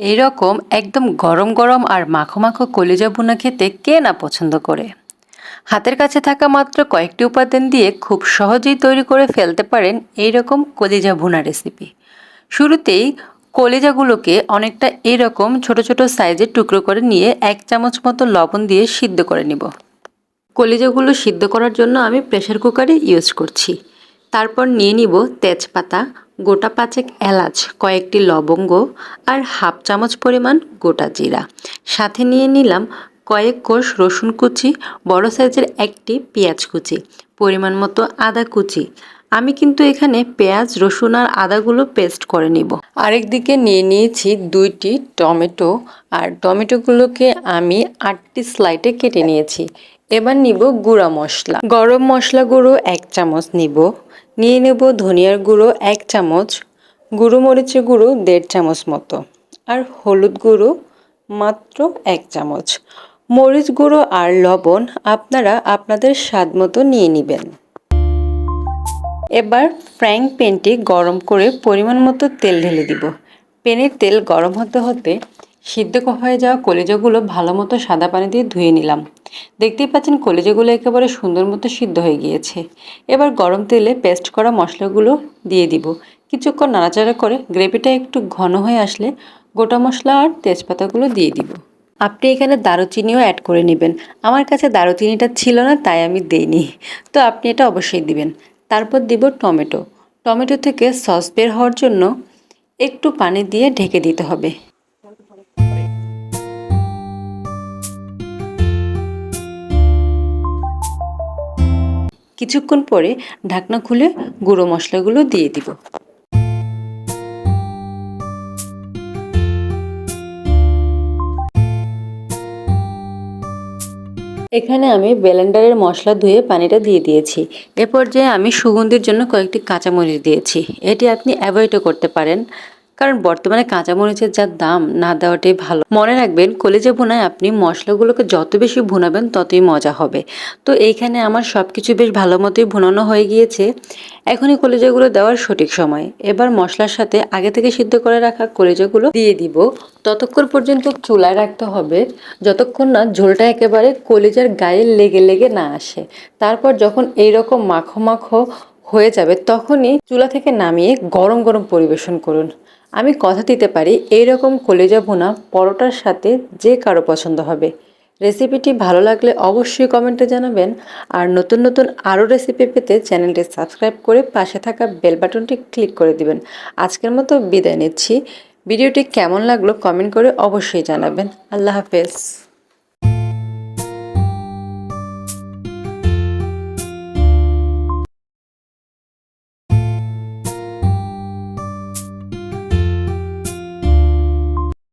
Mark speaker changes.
Speaker 1: এইরকম একদম গরম গরম আর মাখো মাখো কলিজা ভুনা খেতে কে না পছন্দ করে? হাতের কাছে থাকা মাত্র কয়েকটি উপাদান দিয়ে খুব সহজেই তৈরি করে ফেলতে পারেন এই রকম কলিজা ভুনা রেসিপি। শুরুতেই কলিজাগুলোকে অনেকটা এরকম ছোট ছোট সাইজের টুকরো করে নিয়ে এক চামচ মতো লবণ দিয়ে সিদ্ধ করে নিব। কলিজাগুলো সিদ্ধ করার জন্য আমি প্রেশার কুকারে ইউজ করছি। তারপর নিয়ে নিব তেজপাতা গোটা পাঁচেক এলাচ, কয়েকটি লবঙ্গ আর হাফ চামচ পরিমাণ গোটা জিরা। সাথে নিয়ে নিলাম কয়েক কোষ রসুন কুচি, বড় সাইজের একটি পেঁয়াজ কুচি, পরিমাণ মতো আদা কুচি। আমি কিন্তু এখানে পেঁয়াজ, রসুন আর আদাগুলো পেস্ট করে নিব। আরেকদিকে নিয়ে নিয়েছি দুইটি টমেটো আর টমেটোগুলোকে আমি আটটি স্লাইডে কেটে নিয়েছি। এবার নিব গুঁড়া মশলা। গরম মশলা গুঁড়ো এক চামচ নিব। নিয়ে নেব ধনিয়ার গুঁড়ো এক চামচ, গুঁড়ো মরিচের গুঁড়ো দেড় চামচ মতো, আর হলুদ গুঁড়ো মাত্র এক চামচ। মরিচ গুঁড়ো আর লবণ আপনারা আপনাদের স্বাদ মতো নিয়ে নেবেন। এবার ফ্রাইং প্যানটি গরম করে পরিমাণ মতো তেল ঢেলে দিব। প্যানের তেল গরম হতে হতে সিদ্ধ হয়ে যাওয়া কলিজাগুলো ভালো মতো সাদা পানি দিয়ে ধুয়ে নিলাম। দেখতেই পাচ্ছেন কলিজাগুলো একেবারে সুন্দর মতো সিদ্ধ হয়ে গিয়েছে। এবার গরম তেলে পেস্ট করা মশলাগুলো দিয়ে দিব। কিছুক্ষণ নাড়াচাড়া করে গ্রেভিটা একটু ঘন হয়ে আসলে গোটা মশলা আর তেজপাতাগুলো দিয়ে দিব। আপনি এখানে দারুচিনিও অ্যাড করে নেবেন। আমার কাছে দারুচিনিটা ছিল না, তাই আমি দেইনি। তো আপনি এটা অবশ্যই দিবেন। তারপর দিব টমেটো। টমেটো থেকে সস বের হওয়ার জন্য একটু পানি দিয়ে ঢেকে দিতে হবে। কিছুক্ষণ পরে ঢাকনা খুলে গুঁড়ো মশলাগুলো দিয়ে দিব। এখানে আমি ব্লেন্ডারের মশলা ধুয়ে পানিটা দিয়ে দিয়েছি। এ পর্যায়ে আমি সুগন্ধির জন্য কয়েকটি কাঁচামরিচ দিয়েছি। এটি আপনি অ্যাভয়েডও করতে পারেন। কারণ বর্তমানে কাঁচামরিচের যা দাম না দেওয়াটাই ভালো। মনে রাখবেন, কলেজে ভুনায় আপনি মশলাগুলোকে যত বেশি ভুনাবেন ততই মজা হবে। তো এইখানে আমার সব কিছু বেশ ভালো মতোই ভুনানো হয়ে গিয়েছে। এখনই কলেজাগুলো দেওয়ার সঠিক সময়। এবার মশলার সাথে আগে থেকে সিদ্ধ করে রাখা কলেজাগুলো দিয়ে দিব। ততক্ষণ পর্যন্ত চুলায় রাখতে হবে, যতক্ষণ না ঝোলটা একেবারে কলেজার গায়ে লেগে লেগে না আসে। তারপর যখন এইরকম মাখো মাখো হয়ে যাবে, তখনই চুলা থেকে নামিয়ে গরম গরম পরিবেশন করুন। আমি কথা দিতে পারি এই রকম কলেজা ভুনা পরোটার সাথে যে কারও পছন্দ হবে। রেসিপিটি ভালো লাগলে অবশ্যই কমেন্টে জানাবেন। আর নতুন নতুন আরও রেসিপি পেতে চ্যানেলটি সাবস্ক্রাইব করে পাশে থাকা বেল বাটনটি ক্লিক করে দিবেন। আজকের মতো বিদায় নিচ্ছি। ভিডিওটি কেমন লাগল কমেন্ট করে অবশ্যই জানাবেন। আল্লাহ হাফেজ।